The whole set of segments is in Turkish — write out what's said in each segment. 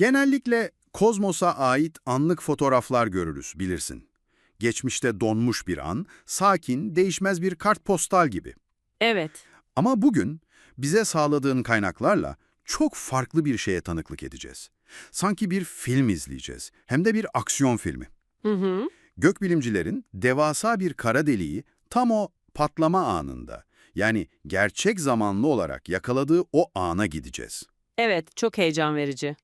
Genellikle kozmosa ait anlık fotoğraflar görürüz bilirsin. Geçmişte donmuş bir an, sakin, değişmez bir kartpostal gibi. Evet. Ama bugün bize sağladığın kaynaklarla çok farklı bir şeye tanıklık edeceğiz. Sanki bir film izleyeceğiz, hem de bir aksiyon filmi. Hı hı. Gökbilimcilerin devasa bir kara deliği tam o patlama anında, yani gerçek zamanlı olarak yakaladığı o ana gideceğiz. Evet, çok heyecan verici.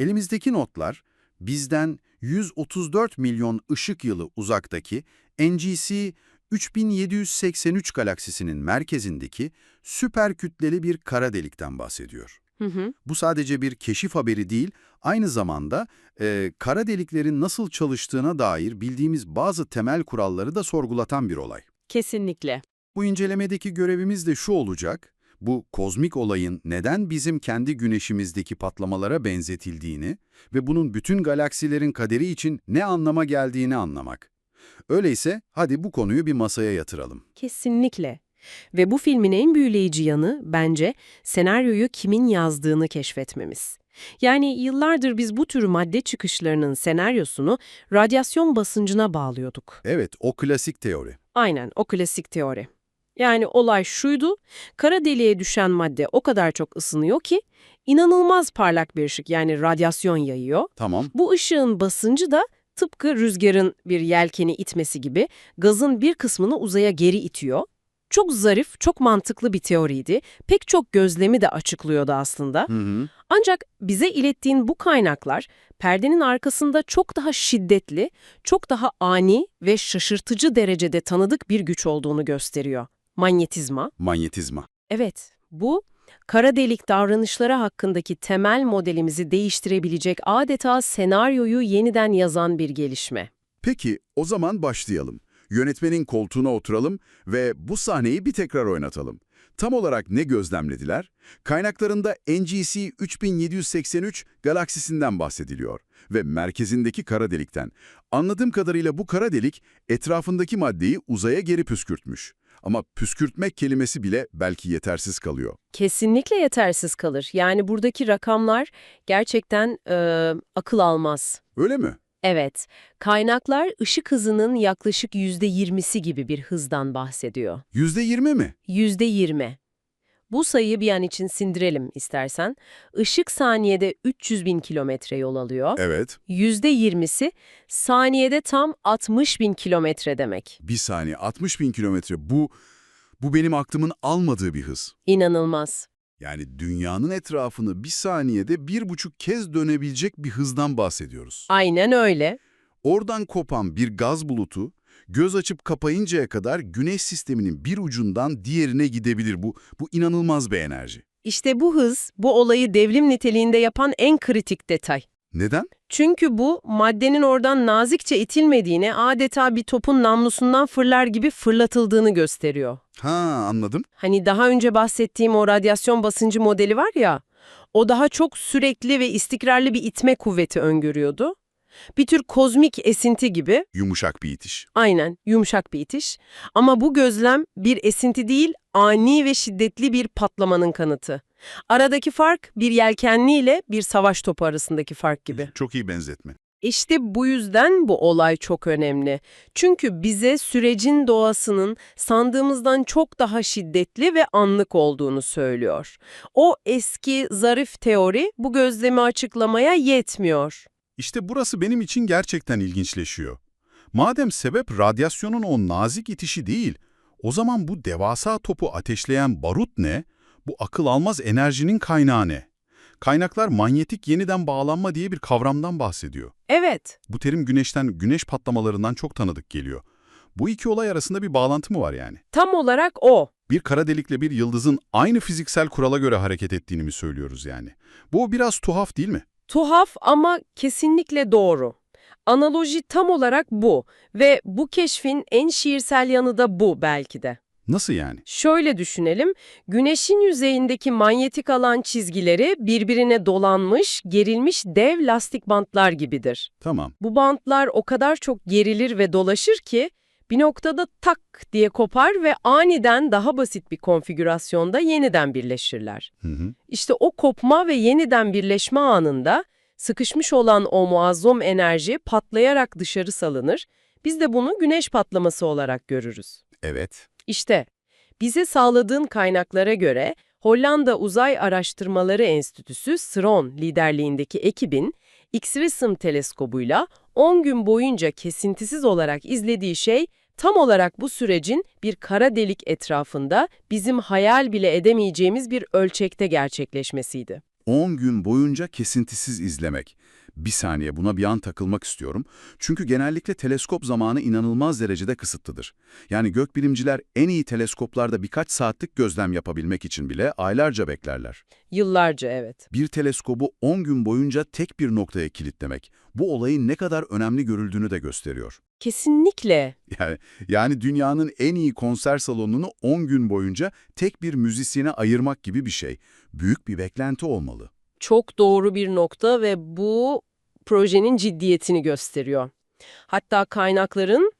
Elimizdeki notlar bizden 134 milyon ışık yılı uzaktaki NGC 3783 galaksisinin merkezindeki süper kütleli bir kara delikten bahsediyor. Hı hı. Bu sadece bir keşif haberi değil, aynı zamanda e, kara deliklerin nasıl çalıştığına dair bildiğimiz bazı temel kuralları da sorgulatan bir olay. Kesinlikle. Bu incelemedeki görevimiz de şu olacak, bu kozmik olayın neden bizim kendi güneşimizdeki patlamalara benzetildiğini ve bunun bütün galaksilerin kaderi için ne anlama geldiğini anlamak. Öyleyse hadi bu konuyu bir masaya yatıralım. Kesinlikle. Ve bu filmin en büyüleyici yanı bence senaryoyu kimin yazdığını keşfetmemiz. Yani yıllardır biz bu tür madde çıkışlarının senaryosunu radyasyon basıncına bağlıyorduk. Evet, o klasik teori. Aynen o klasik teori. Yani olay şuydu, kara deliğe düşen madde o kadar çok ısınıyor ki inanılmaz parlak bir ışık yani radyasyon yayıyor. Tamam, Bu ışığın basıncı da tıpkı rüzgarın bir yelkeni itmesi gibi gazın bir kısmını uzaya geri itiyor. Çok zarif, çok mantıklı bir teoriydi. Pek çok gözlemi de açıklıyordu aslında. hı hı. Ancak bize ilettiğin bu kaynaklar perdenin arkasında çok daha şiddetli, çok daha ani ve şaşırtıcı derecede tanıdık bir güç olduğunu gösteriyor. Manyetizma. manyetizma. Evet, bu kara delik davranışları hakkındaki temel modelimizi değiştirebilecek adeta senaryoyu yeniden yazan bir gelişme. Peki, o zaman başlayalım. Yönetmenin koltuğuna oturalım ve bu sahneyi bir tekrar oynatalım. Tam olarak ne gözlemlediler? Kaynaklarında NGC 3783 galaksisinden bahsediliyor ve merkezindeki kara delikten. Anladığım kadarıyla bu kara delik etrafındaki maddeyi uzaya geri püskürtmüş. Ama püskürtmek kelimesi bile belki yetersiz kalıyor. Kesinlikle yetersiz kalır. Yani buradaki rakamlar gerçekten e, akıl almaz. Öyle mi? Evet, kaynaklar ışık hızının yaklaşık %20'si gibi bir hızdan bahsediyor. %20 mi? %20. Bu sayıyı bir an için sindirelim istersen. Işık saniyede 300 bin kilometre yol alıyor. Evet. %20'si saniyede tam 60 bin kilometre demek. Bir saniye 60 bin kilometre bu, bu benim aklımın almadığı bir hız. İnanılmaz. Yani dünyanın etrafını bir saniyede bir buçuk kez dönebilecek bir hızdan bahsediyoruz. Aynen öyle. Oradan kopan bir gaz bulutu, göz açıp kapayıncaya kadar güneş sisteminin bir ucundan diğerine gidebilir. Bu, bu inanılmaz bir enerji. İşte bu hız, bu olayı devrim niteliğinde yapan en kritik detay. Neden? Çünkü bu, maddenin oradan nazikçe itilmediğini, adeta bir topun namlusundan fırlar gibi fırlatıldığını gösteriyor. Ha anladım. Hani daha önce bahsettiğim o radyasyon basıncı modeli var ya, o daha çok sürekli ve istikrarlı bir itme kuvveti öngörüyordu. Bir tür kozmik esinti gibi, Yumuşak bir itiş. aynen yumuşak bir itiş. Ama bu gözlem bir esinti değil, ani ve şiddetli bir patlamanın kanıtı. Aradaki fark bir yelkenli ile bir savaş topu arasındaki fark gibi. Çok iyi benzetme. İşte bu yüzden bu olay çok önemli. Çünkü bize sürecin doğasının sandığımızdan çok daha şiddetli ve anlık olduğunu söylüyor. O eski zarif teori bu gözlemi açıklamaya yetmiyor. İşte burası benim için gerçekten ilginçleşiyor. Madem sebep radyasyonun o nazik itişi değil, o zaman bu devasa topu ateşleyen barut ne? Bu akıl almaz enerjinin kaynağı ne? Kaynaklar manyetik yeniden bağlanma diye bir kavramdan bahsediyor. Evet, Bu terim güneşten, güneş patlamalarından çok tanıdık geliyor. Bu iki olay arasında bir bağlantı mı var yani? tam olarak o. Bir kara delikle bir yıldızın aynı fiziksel kurala göre hareket ettiğini mi söylüyoruz yani? Bu biraz tuhaf değil mi? Tuhaf ama kesinlikle doğru. Analoji tam olarak bu ve bu keşfin en şiirsel yanı da bu belki de. Nasıl yani? Şöyle düşünelim, güneşin yüzeyindeki manyetik alan çizgileri birbirine dolanmış, gerilmiş dev lastik bantlar gibidir. Tamam. Bu bantlar o kadar çok gerilir ve dolaşır ki bir noktada tak diye kopar ve aniden daha basit bir konfigürasyonda yeniden birleşirler. Hı hı. İşte o kopma ve yeniden birleşme anında Sıkışmış olan o muazzam enerji patlayarak dışarı salınır. Biz de bunu güneş patlaması olarak görürüz. Evet. İşte bize sağladığın kaynaklara göre Hollanda Uzay Araştırmaları Enstitüsü SRON liderliğindeki ekibin X-Rism teleskobuyla 10 gün boyunca kesintisiz olarak izlediği şey tam olarak bu sürecin bir kara delik etrafında bizim hayal bile edemeyeceğimiz bir ölçekte gerçekleşmesiydi. 10 gün boyunca kesintisiz izlemek. Bir saniye buna bir an takılmak istiyorum. Çünkü genellikle teleskop zamanı inanılmaz derecede kısıtlıdır. Yani gökbilimciler en iyi teleskoplarda birkaç saatlik gözlem yapabilmek için bile aylarca beklerler. Yıllarca evet. Bir teleskobu 10 gün boyunca tek bir noktaya kilitlemek, bu olayın ne kadar önemli görüldüğünü de gösteriyor. Kesinlikle. Yani, yani dünyanın en iyi konser salonunu 10 gün boyunca tek bir müzisyene ayırmak gibi bir şey. Büyük bir beklenti olmalı. Çok doğru bir nokta ve bu projenin ciddiyetini gösteriyor. Hatta kaynakların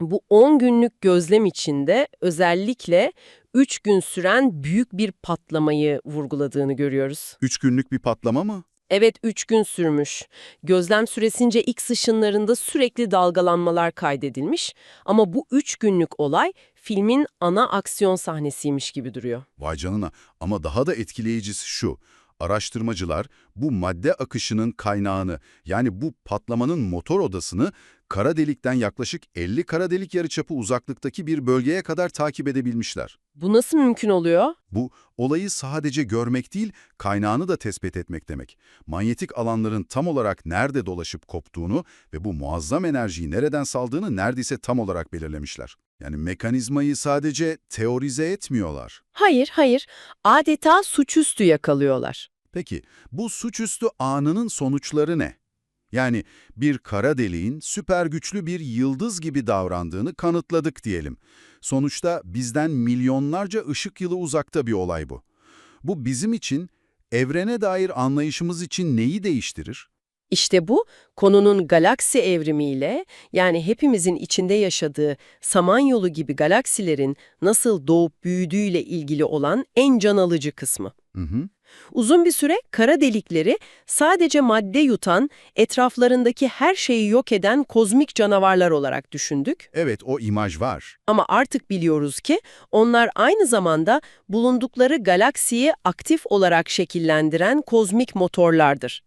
bu 10 günlük gözlem içinde özellikle 3 gün süren büyük bir patlamayı vurguladığını görüyoruz. 3 günlük bir patlama mı? Evet 3 gün sürmüş. Gözlem süresince X ışınlarında sürekli dalgalanmalar kaydedilmiş ama bu 3 günlük olay filmin ana aksiyon sahnesiymiş gibi duruyor. Vay canına ama daha da etkileyicisi şu. Araştırmacılar bu madde akışının kaynağını yani bu patlamanın motor odasını kara delikten yaklaşık 50 kara delik yarıçapı uzaklıktaki bir bölgeye kadar takip edebilmişler. Bu nasıl mümkün oluyor? Bu olayı sadece görmek değil, kaynağını da tespit etmek demek. Manyetik alanların tam olarak nerede dolaşıp koptuğunu ve bu muazzam enerjiyi nereden saldığını neredeyse tam olarak belirlemişler. Yani mekanizmayı sadece teorize etmiyorlar. Hayır, hayır. Adeta suçüstü yakalıyorlar. Peki bu suçüstü anının sonuçları ne? Yani bir kara deliğin süper güçlü bir yıldız gibi davrandığını kanıtladık diyelim. Sonuçta bizden milyonlarca ışık yılı uzakta bir olay bu. Bu bizim için, evrene dair anlayışımız için neyi değiştirir? İşte bu, konunun galaksi evrimiyle, yani hepimizin içinde yaşadığı Samanyolu gibi galaksilerin nasıl doğup büyüdüğüyle ilgili olan en can alıcı kısmı. Hı hı. Uzun bir süre kara delikleri sadece madde yutan, etraflarındaki her şeyi yok eden kozmik canavarlar olarak düşündük. Evet, o imaj var. Ama artık biliyoruz ki onlar aynı zamanda bulundukları galaksiyi aktif olarak şekillendiren kozmik motorlardır.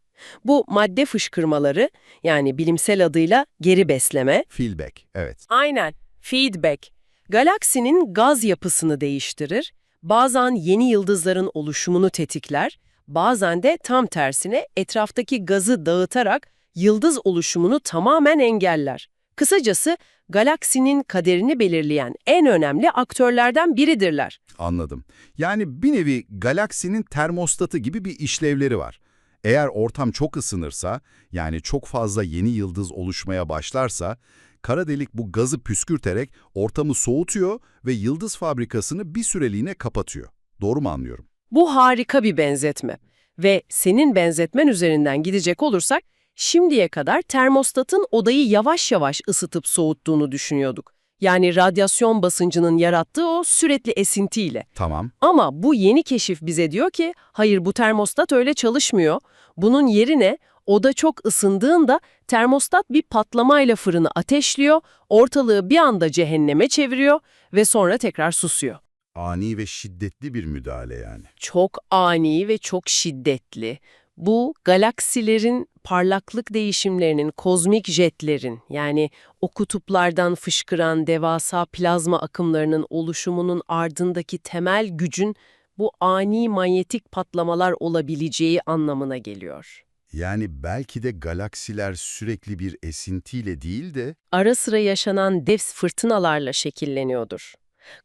Bu madde fışkırmaları, yani bilimsel adıyla geri besleme, Feedback, evet. aynen feedback, galaksinin gaz yapısını değiştirir, bazen yeni yıldızların oluşumunu tetikler, bazen de tam tersine etraftaki gazı dağıtarak yıldız oluşumunu tamamen engeller. Kısacası galaksinin kaderini belirleyen en önemli aktörlerden biridirler. Anladım. Yani bir nevi galaksinin termostatı gibi bir işlevleri var. Eğer ortam çok ısınırsa, yani çok fazla yeni yıldız oluşmaya başlarsa, kara delik bu gazı püskürterek ortamı soğutuyor ve yıldız fabrikasını bir süreliğine kapatıyor. Doğru mu anlıyorum? Bu harika bir benzetme. Ve senin benzetmen üzerinden gidecek olursak, şimdiye kadar termostatın odayı yavaş yavaş ısıtıp soğuttuğunu düşünüyorduk. Yani radyasyon basıncının yarattığı o sürekli esintiyle. Tamam. Ama bu yeni keşif bize diyor ki, hayır bu termostat öyle çalışmıyor. Bunun yerine oda çok ısındığında termostat bir patlamayla fırını ateşliyor, ortalığı bir anda cehenneme çeviriyor ve sonra tekrar susuyor. Ani ve şiddetli bir müdahale yani. Çok ani ve çok şiddetli. Bu galaksilerin parlaklık değişimlerinin, kozmik jetlerin yani o kutuplardan fışkıran devasa plazma akımlarının oluşumunun ardındaki temel gücün bu ani manyetik patlamalar olabileceği anlamına geliyor. Yani belki de galaksiler sürekli bir esintiyle değil de Ara sıra yaşanan dev fırtınalarla şekilleniyordur.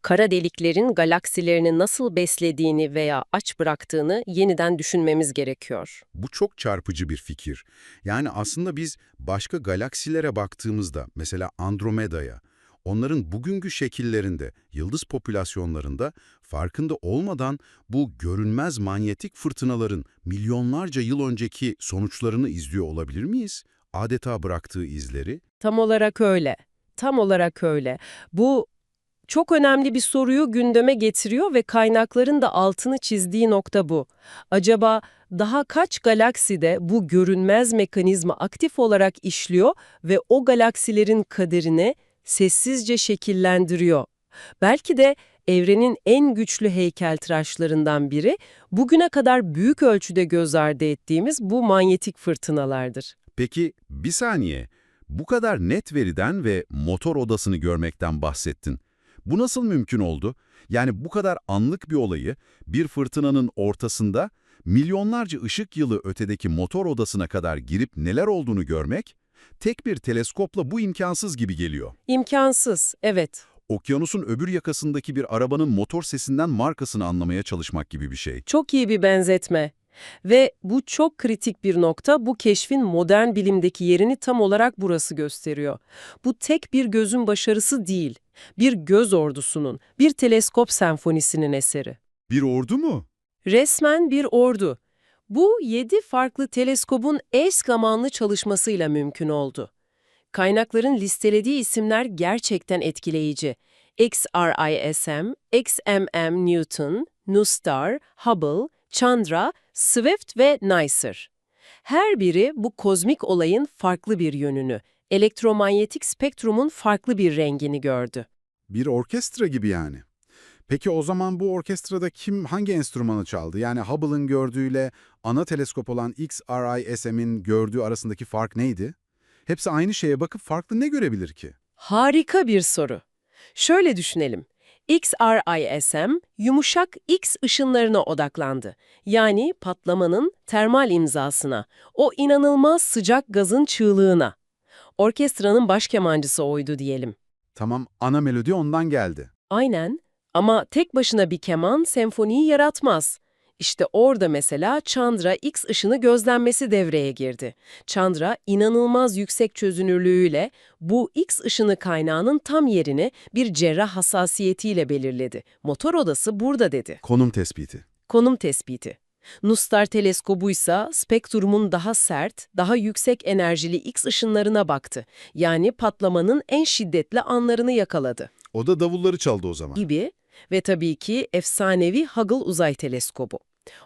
Kara deliklerin galaksilerini nasıl beslediğini veya aç bıraktığını yeniden düşünmemiz gerekiyor. Bu çok çarpıcı bir fikir. Yani aslında biz başka galaksilere baktığımızda, mesela Andromeda'ya, onların bugünkü şekillerinde, yıldız popülasyonlarında farkında olmadan bu görünmez manyetik fırtınaların milyonlarca yıl önceki sonuçlarını izliyor olabilir miyiz? Adeta bıraktığı izleri. Tam olarak öyle. Tam olarak öyle. Bu çok önemli bir soruyu gündeme getiriyor ve kaynakların da altını çizdiği nokta bu. Acaba Daha kaç galakside bu görünmez mekanizma aktif olarak işliyor ve o galaksilerin kaderini sessizce şekillendiriyor. Belki de evrenin en güçlü heykeltıraşlarından biri bugüne kadar büyük ölçüde göz ardı ettiğimiz bu manyetik fırtınalardır. Peki bir saniye, bu kadar net veriden ve motor odasını görmekten bahsettin. Bu nasıl mümkün oldu? Yani bu kadar anlık bir olayı bir fırtınanın ortasında milyonlarca ışık yılı ötedeki motor odasına kadar girip neler olduğunu görmek, tek bir teleskopla bu imkansız gibi geliyor. İmkansız, evet. Okyanusun öbür yakasındaki bir arabanın motor sesinden markasını anlamaya çalışmak gibi bir şey. Çok iyi bir benzetme. Ve bu çok kritik bir nokta, bu keşfin modern bilimdeki yerini tam olarak burası gösteriyor. Bu tek bir gözün başarısı değil, bir göz ordusunun, bir teleskop senfonisinin eseri. Bir ordu mu? Resmen bir ordu. Bu yedi farklı teleskobun eş zamanlı çalışmasıyla mümkün oldu. Kaynakların listelediği isimler gerçekten etkileyici. XRISM, XMM Newton, NuSTAR, Hubble, Chandra, Swift ve NICER. Her biri bu kozmik olayın farklı bir yönünü, elektromanyetik spektrumun farklı bir rengini gördü. Bir orkestra gibi yani. Peki o zaman bu orkestrada kim hangi enstrümanı çaldı? Yani Hubble'ın gördüğüyle ana teleskop olan XRISM'in gördüğü arasındaki fark neydi? Hepsi aynı şeye bakıp farklı ne görebilir ki? Harika bir soru. Şöyle düşünelim. XRISM yumuşak X ışınlarına odaklandı. Yani patlamanın termal imzasına, o inanılmaz sıcak gazın çığlığına. Orkestranın baş kemancısı oydu diyelim. Tamam ana melodi ondan geldi. Aynen ama tek başına bir keman senfoniyi yaratmaz. İşte orada mesela Chandra X ışını gözlenmesi devreye girdi. Chandra inanılmaz yüksek çözünürlüğüyle bu X ışını kaynağının tam yerini bir cerrah hassasiyetiyle belirledi. Motor odası burada dedi. Konum tespiti. Konum tespiti. NuSTAR teleskobuysa spektrumun daha sert, daha yüksek enerjili X ışınlarına baktı. Yani patlamanın en şiddetli anlarını yakaladı O da davulları çaldı o zaman. gibi ve tabii ki efsanevi Hubble Uzay Teleskobu.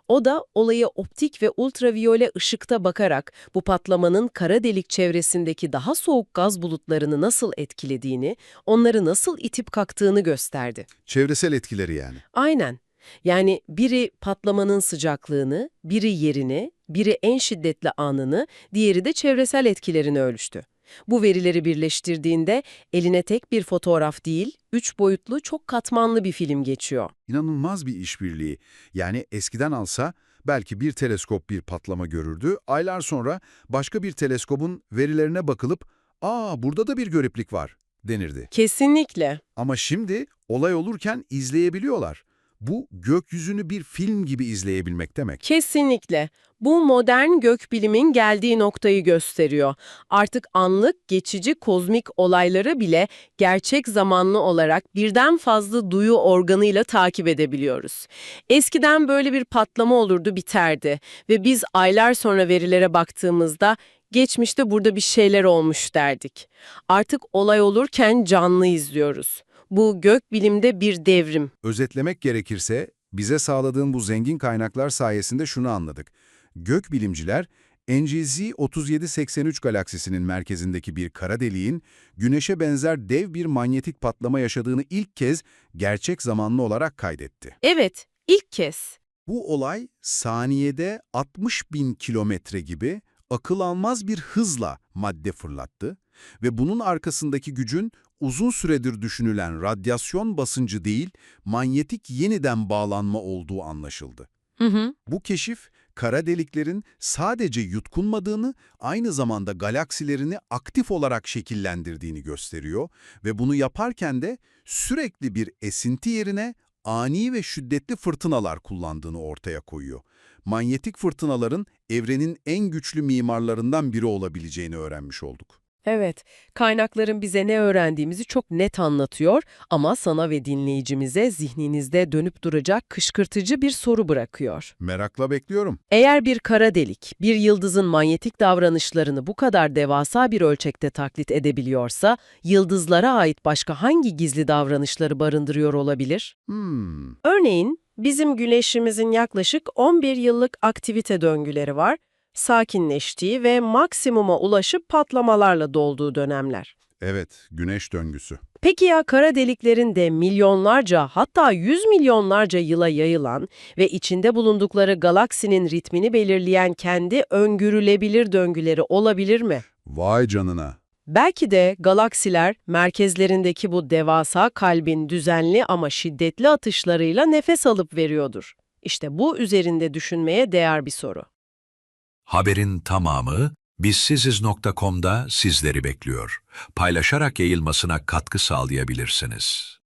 O da olayı optik ve ultraviyole ışıkta bakarak bu patlamanın kara delik çevresindeki daha soğuk gaz bulutlarını nasıl etkilediğini, onları nasıl itip kalktığını gösterdi. Çevresel etkileri yani. Aynen. Yani biri patlamanın sıcaklığını, biri yerini, biri en şiddetli anını, diğeri de çevresel etkilerini ölçtü. Bu verileri birleştirdiğinde eline tek bir fotoğraf değil, üç boyutlu çok katmanlı bir film geçiyor. İnanılmaz bir işbirliği. Yani eskiden alsa belki bir teleskop bir patlama görürdü. Aylar sonra başka bir teleskobun verilerine bakılıp ''Aa burada da bir görüplük var.'' denirdi. Kesinlikle. Ama şimdi olay olurken izleyebiliyorlar. Bu gökyüzünü bir film gibi izleyebilmek demek. Kesinlikle. Bu modern gökbilimin geldiği noktayı gösteriyor. Artık anlık, geçici kozmik olayları bile gerçek zamanlı olarak birden fazla duyu organıyla takip edebiliyoruz. Eskiden böyle bir patlama olurdu biterdi ve biz aylar sonra verilere baktığımızda geçmişte burada bir şeyler olmuş derdik. Artık olay olurken canlı izliyoruz. Bu gökbilimde bir devrim. Özetlemek gerekirse bize sağladığın bu zengin kaynaklar sayesinde şunu anladık. Gökbilimciler NGZ 3783 galaksisinin merkezindeki bir kara deliğin Güneş'e benzer dev bir manyetik patlama yaşadığını ilk kez gerçek zamanlı olarak kaydetti. Evet, ilk kez. Bu olay saniyede 60 bin kilometre gibi akıl almaz bir hızla madde fırlattı ve bunun arkasındaki gücün uzun süredir düşünülen radyasyon basıncı değil, manyetik yeniden bağlanma olduğu anlaşıldı. Hı hı. Bu keşif, kara deliklerin sadece yutkunmadığını, aynı zamanda galaksilerini aktif olarak şekillendirdiğini gösteriyor ve bunu yaparken de sürekli bir esinti yerine ani ve şiddetli fırtınalar kullandığını ortaya koyuyor. Manyetik fırtınaların evrenin en güçlü mimarlarından biri olabileceğini öğrenmiş olduk. Evet, kaynakların bize ne öğrendiğimizi çok net anlatıyor ama sana ve dinleyicimize zihninizde dönüp duracak kışkırtıcı bir soru bırakıyor. Merakla bekliyorum. Eğer bir kara delik, bir yıldızın manyetik davranışlarını bu kadar devasa bir ölçekte taklit edebiliyorsa, yıldızlara ait başka hangi gizli davranışları barındırıyor olabilir? Hmm, Örneğin, Bizim güneşimizin yaklaşık 11 yıllık aktivite döngüleri var, sakinleştiği ve maksimuma ulaşıp patlamalarla dolduğu dönemler. Evet, güneş döngüsü. Peki ya kara deliklerin de milyonlarca hatta yüz milyonlarca yıla yayılan ve içinde bulundukları galaksinin ritmini belirleyen kendi öngörülebilir döngüleri olabilir mi? Vay canına. Belki de galaksiler merkezlerindeki bu devasa kalbin düzenli ama şiddetli atışlarıyla nefes alıp veriyordur. İşte bu üzerinde düşünmeye değer bir soru. Haberin tamamı bizsiziz.com'da sizleri bekliyor. Paylaşarak yayılmasına katkı sağlayabilirsiniz.